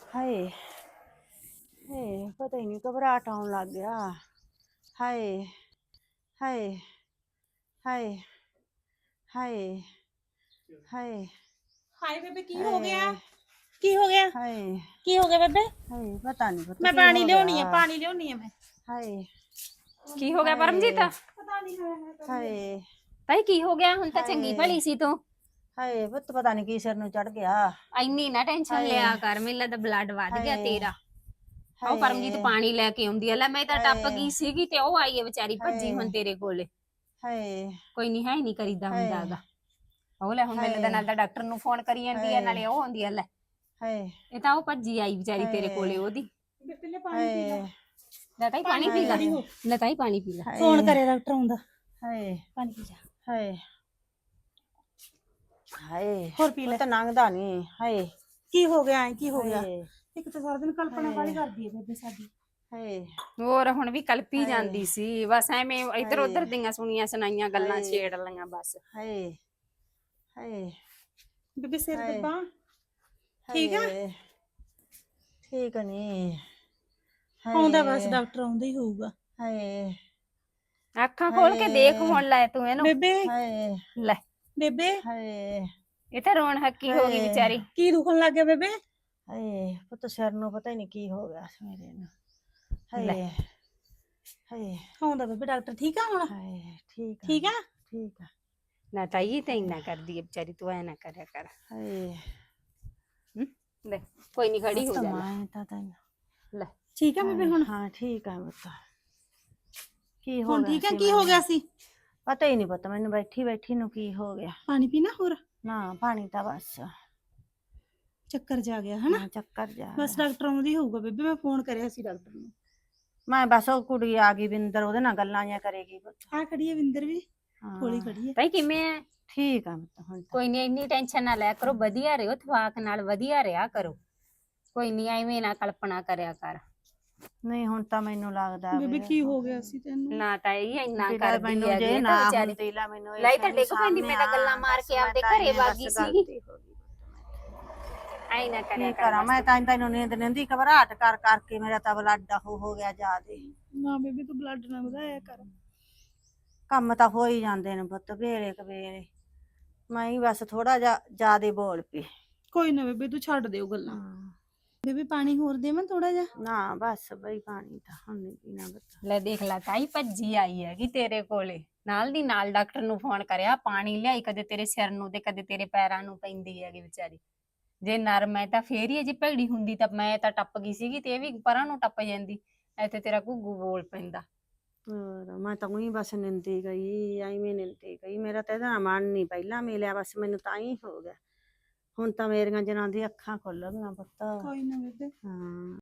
ਹਾਏ ਹਾਏ ਪਤਾ ਹੀ ਨਹੀਂ ਘਬਰਾਹਟ ਆਉਣ ਲੱਗ ਗਿਆ। ਹਾਏ ਹਾਏ ਹਾਏ। ਹਾਏ ਹਾਏ। ਹਾਏ ਬੇਬੇ ਕੀ ਹੋ ਗਿਆ? ਕੀ ਹੋ ਗਿਆ? ਹਾਏ। ਕੀ ਹੋ ਗਿਆ ਬੇਬੇ? ਹਾਏ ਪਤਾ ਨਹੀਂ ਪਤਾ ਮੈਂ ਪਾਣੀ ਲਿਆਉਣੀ ਆ। ਪਾਣੀ ਲਿਆਉਣੀ ਆ ਮੈਂ। ਹਾਏ। ਕੀ ਹੋ ਗਿਆ ਪਰਮਜੀਤ? ਪਤਾ ਨਹੀਂ ਹੋਇਆ ਹਾਏ। ਤਾਈ ਕੀ ਹੋ ਗਿਆ? ਹੁਣ ਤਾਂ ਚੰਗੀ। ਭਲੀ ਸੀ ਤੂੰ। ਹਾਏ ਪੁੱਤ ਪਤਾ ਨਹੀਂ ਕੀ ਸਿਰ ਨੂੰ ਚੜ ਗਿਆ। ਇੰਨੀ ਨਾ ਟੈਨਸ਼ਨ। ਲਿਆ ਕਰ ਮੈਨੂੰ ਲੱਗਦਾ ਬਲੱਡ ਵੱਧ ਗਿਆ। ਤੇਰਾ। ਉਹ ਪਰਮਜੀਤ ਪਾਣੀ ਲੈ ਕੇ ਆਉਂਦੀ ਆ। ਲੈ ਮੈਂ ਤਾਂ ਟੱਪ। ਗਈ ਸੀਗੀ ਤੇ ਉਹ ਆਈ ਹੈ ਵਿਚਾਰੀ ਭੱਜੀ। ਹੁਣ ਤੇਰੇ ਕੋਲੇ। ਹਾਏ। ਕੋਈ ਨਹੀਂ ਹੈ ਨਹੀਂ ਕਰੀਦਾ ਹਾਏ। ਹੁੰਦਾਗਾ ਉਹ ਲੈ ਹੁਣ ਮੈਨੂੰ ਤਾਂ। ਨਾਲ ਤਾਂ ਡਾਕਟਰ ਨੂੰ ਫੋਨ ਕਰੀ ਜਾਂਦੀ ਆ ਹਾਏ। ਨਾਲੇ ਉਹ ਆਉਂਦੀ ਆ ਲੈ। ਹਾਏ। ਇਹ ਤਾਂ ਉਹ ਭੱਜੀ ਆਈ ਵਿਚਾਰੀ ਤੇਰੇ। ਕੋਲੇ ਉਹਦੀ। ਪਹਿਲੇ ਪਾਣੀ ਪੀ ਲੈ। ਲੈ ਤਾਈ ਪਾਣੀ ਪੀ ਲੈ ਲੈ ਤਾਈ ਪਾਣੀ ਪੀ ਲੈ। ਫੋਨ ਕਰੇ ਡਾਕਟਰ ਆਉਂਦਾ ਹਾਏ। ਪਾਣੀ ਪੀ ਜਾ। ਹਾਏ। ਹਾਏ। ਹੋਰ ਪੀ ਲੈ। ਤਾਂ ਲੰਘਦਾ ਨਹੀਂ ਹਾਏ। ਕੀ ਹੋ ਗਿਆ ਐਂ ਕੀ ਹੋ ਗਿਆ? ਇੱਕ ਤਾਂ ਸਾਰਾ ਦਿਨ ਕਲਪਨਾ। ਵਾਲੀ ਕਰਦੀ ਹੈ ਬੇਬੇ ਸਾਡੀ। ਹਾਏ। ਹੋਰ ਹੁਣ ਵੀ ਕਲਪੀ। ਜਾਂਦੀ ਸੀ ਬਸ ਐਵੇਂ ਇੱਧਰ ਉੱਧਰ। ਦੀਆਂ ਸੁਣੀਆਂ ਸੁਣਾਈਆਂ ਗੱਲਾਂ। ਛੇੜ ਲਈਆਂ ਬਸ। ਹਾਏ। ਹਾਏ। ਬੇਬੇ ਸਿਰ। ਦੱਬਾ? ਠੀਕ ਆ? ਠੀਕ ਨਹੀਂ ਆਉਂਦਾ ਬਸ ਡਾਕਟਰ ਆਉਂਦਾ ਹੀ ਹੋਊਗਾ। ਹਾਏ। ਅੱਖਾਂ ਖੋਲ ਕੇ ਦੇਖ। ਹੁਣ ਲੈ ਤੂੰ ਇਹਨੂੰ। ਬੇਬੇ। ਹਾਏ। ਲੈ। ਬੇਬੇ। ਹਾਏ। ਇਹ ਤਾਂ ਰੋਣ ਹੱਕੀ ਹੋ ਗਈ। ਵਿਚਾਰੀ। ਕੀ ਦੁਖਣ ਲੱਗ ਗਿਆ ਬੇਬੇ? ਹਾਏ ਪੁੱਤ ਸਿਰ ਨੂੰ ਪਤਾ ਹੀ ਨਹੀਂ ਕੀ ਹੋ ਗਿਆ ਸੀ ਮੇਰੇ ਨੂੰ। ਲੈ। ਹਾਏ ਹਾਏ। ਆਉਂਦਾ ਬੇਬੇ ਡਾਕਟਰ ਠੀਕ ਆ ਹੁਣ? ਹਾਏ ਠੀਕ ਆ। ਠੀਕ ਆ? ਠੀਕ ਆ। ਨਾ ਤਾਈ ਤਾਂ ਇੰਨਾ ਕਰਦੀ ਹੈ ਵਿਚਾਰੀ ਤੂੰ ਐ ਨਾ ਕਰਿਆ ਕਰ। ਹਾਏ। ਲੈ ਕੋਈ ਨਹੀਂ ਖੜੀ ਹੋ ਤਾਂ ਜਾ ਮੈਂ ਤਾਂ ਤੈਨੂੰ ਲੈ ਠੀਕ ਆ ਬੇਬੇ ਹੁਣ? ਹਾਂ ਠੀਕ ਆ ਪੁੱਤ। ਕੀ ਹੋ ਹੁਣ ਗਿਆ ਠੀਕ ਆ? ਸੀ ਕੀ ਹੋ ਮੈਨੂੰ? ਗਿਆ ਸੀ? ਪਤਾ ਹੀ ਨਹੀਂ ਪਤਾ ਮੈਨੂੰ ਬੈਠੀ ਬੈਠੀ ਨੂੰ ਕੀ ਹੋ ਗਿਆ। ਪਾਣੀ ਪੀਣਾ ਹੋਰ? ਨਾ ਪਾਣੀ ਤਾਂ ਬਸ। ਚੱਕਰ ਜਾ ਗਿਆ ਹਨਾ? ਹਾਂ, ਚੱਕਰ ਜਾ ਬਸ ਡਾਕਟਰ ਆਉਂਦਾ ਹੀ ਹੋਊਗਾ ਬੇਬੇ ਮੈਂ ਫੋਨ ਕਰਿਆ ਸੀ ਡਾਕਟਰ ਨੂੰ। ਮੈਂ ਬਸ ਉਹ ਕੁੜੀ ਆ ਗਈ ਬਿੰਦਰ ਉਹਦੇ ਨਾਲ ਗੱਲਾਂ ਜਿਹਾ ਕਰੇਗੀ ਪੁੱਤ ਆ ਖੜੀ ਹੈ ਵਿੰਦਰ ਵੀ ਹਾਂ, ਕੋਲੀ ਖੜੀ ਹੈ। ਤਾਈ ਕਿਵੇਂ ਐ? ਠੀਕ ਆ ਪੁੱਤ ਹੁਣ ਤਾਂ। ਕੋਈ ਨਹੀਂ ਇੰਨੀ ਟੈਨਸ਼ਨ ਨਾ ਲਿਆ ਕਰੋ ਵਧੀਆ ਰਹੋ ਥਵਾਕ ਨਾਲ ਵਧੀਆ ਰਿਹਾ ਕਰੋ। ਕੋਈ ਨਹੀਂ ਐਵੇਂ ਨਾ ਕਲਪਨਾ ਕਰਿਆ ਕਰ। ਨਹੀਂ ਹੁਣ ਤਾਂ ਮੈਨੂੰ ਲੱਗਦਾ ਬੇਬੇ ਵੀ ਕੀ ਹੋ ਗਿਆ ਸੀ ਤੈਨੂੰ? ਨਾ ਤਾਂ ਇਹ ਇੰਨਾ ਜਿਹੜਾ ਕਰਦੀ ਮੈਨੂੰ ਹੈ ਜੇ ਇਹ ਨਾ ਹੁੰਦੀ ਲਾ ਮੈਨੂੰ ਇਹ ਲਈ ਤਾਂ ਸਾਰੀ ਡਿੱਗ ਪੈਂਦੀ, ਮੈਂ ਤਾਂ ਸਾਹਮਣੇ ਗੱਲਾਂ ਮਾਰ ਬਸ ਕੇ ਮੈਂ ਆਪਦੇ ਤਾਂ ਘਰੇ ਬਸ ਵਗ ਗਈ ਗਲਤੀ ਸੀਗੀ। ਹੋ ਗਈ। ਐ ਨਾ ਕਰਿਆ ਕੀ ਕਰ ਕਰਾਂ? ਬਸ। ਮੈਂ ਤਾਂ ਤੈਨੂੰ ਨੀਂਦ ਨਿੰਦੀ ਘਬਰਾਹਟ ਕਰ ਕਰਕੇ ਮੇਰਾ ਤਾਂ ਬਲੱਡ ਹੋ ਹੋ ਗਿਆ ਜਿਆਦੇ। ਨਾ ਬੇਬੇ ਤੂੰ ਬਲੱਡ ਨਾ ਵਧਾਇਆ ਕਰ। ਕੰਮ ਤਾਂ ਹੋ ਹੀ ਜਾਂਦੇ ਨੇ ਪੁੱਤ ਵੇਲੇ ਕਵੇਲੇ ਮੈਂ ਹੀ ਬਸ ਥੋੜਾ ਜਿਹਾ ਜਿਆਦੇ ਬੋਲ ਪਈ। ਕੋਈ ਨਾ ਬੇਬੇ ਤੂੰ ਛੱਡ ਦਿਓ ਗੱਲਾਂ। ਬੇਬੇ ਪਾਣੀ ਹੋਰ ਦੇ ਮੈਂ ਥੋੜਾ ਜਿਹਾ? ਨਾ ਬਸ ਬਈ ਪਾਣੀ ਤਾਂ ਹੁਣ ਨਹੀਂ ਪੀਣਾ ਬੱਤਾ ਲੈ ਦੇਖ ਲੈ ਤਾਈ ਭੱਜੀ ਆਈ ਹੈਗੀ ਤੇਰੇ ਕੋਲੇ। ਨਾਲ ਦੀ ਨਾਲ ਡਾਕਟਰ ਨੂੰ ਫੋਨ ਕਰਿਆ ਪਾਣੀ ਲਿਆਈ ਕਦੇ ਤੇਰੇ ਸਿਰ ਨੂੰ ਤੇ ਕਦੇ ਤੇਰੇ ਪੈਰਾਂ ਨੂੰ ਪੈਂਦੀ ਹੈਗੀ ਵਿਚਾਰੀ। ਜੇ ਨਰਮ ਹੈ ਤਾਂ ਫੇਰ ਹੀ ਹੈ, ਜੇ ਭੈੜੀ ਹੁੰਦੀ ਤਾਂ ਮੈਂ ਤਾਂ ਟੱਪ ਗਈ ਸੀਗੀ ਤੇ ਇਹ ਵੀ ਪਰਾਂ ਨੂੰ ਟੱਪ ਜਾਂਦੀ ਇੱਥੇ ਤੇਰਾ ਘੁੱਗੂ ਬੋਲ ਪੈਂਦਾ। ਹੋਰ ਮੈਂ ਤਾਂ ਉਹੀ ਬਸ ਨਿੰਦੀ ਗਈ ਐਵੇਂ ਨਿੰਦੀ ਗਈ ਮੇਰਾ ਤਾਂ ਇਹਦਾ ਮਨ ਨਹੀਂ ਪਹਿਲਾਂ ਮਿਲਿਆ ਬਸ ਮੈਨੂੰ ਤਾਂ ਹੀ ਹੋ ਗਿਆ। ਹੁਣ ਤਾਂ ਮੇਰੀਆਂ ਜਨਾਂ ਦੀ ਅੱਖਾਂ ਖੁੱਲ ਗਈਆਂ ਪੁੱਤ। ਕੋਈ ਨਾ ਬੇਬੇ। ਹਾਂ।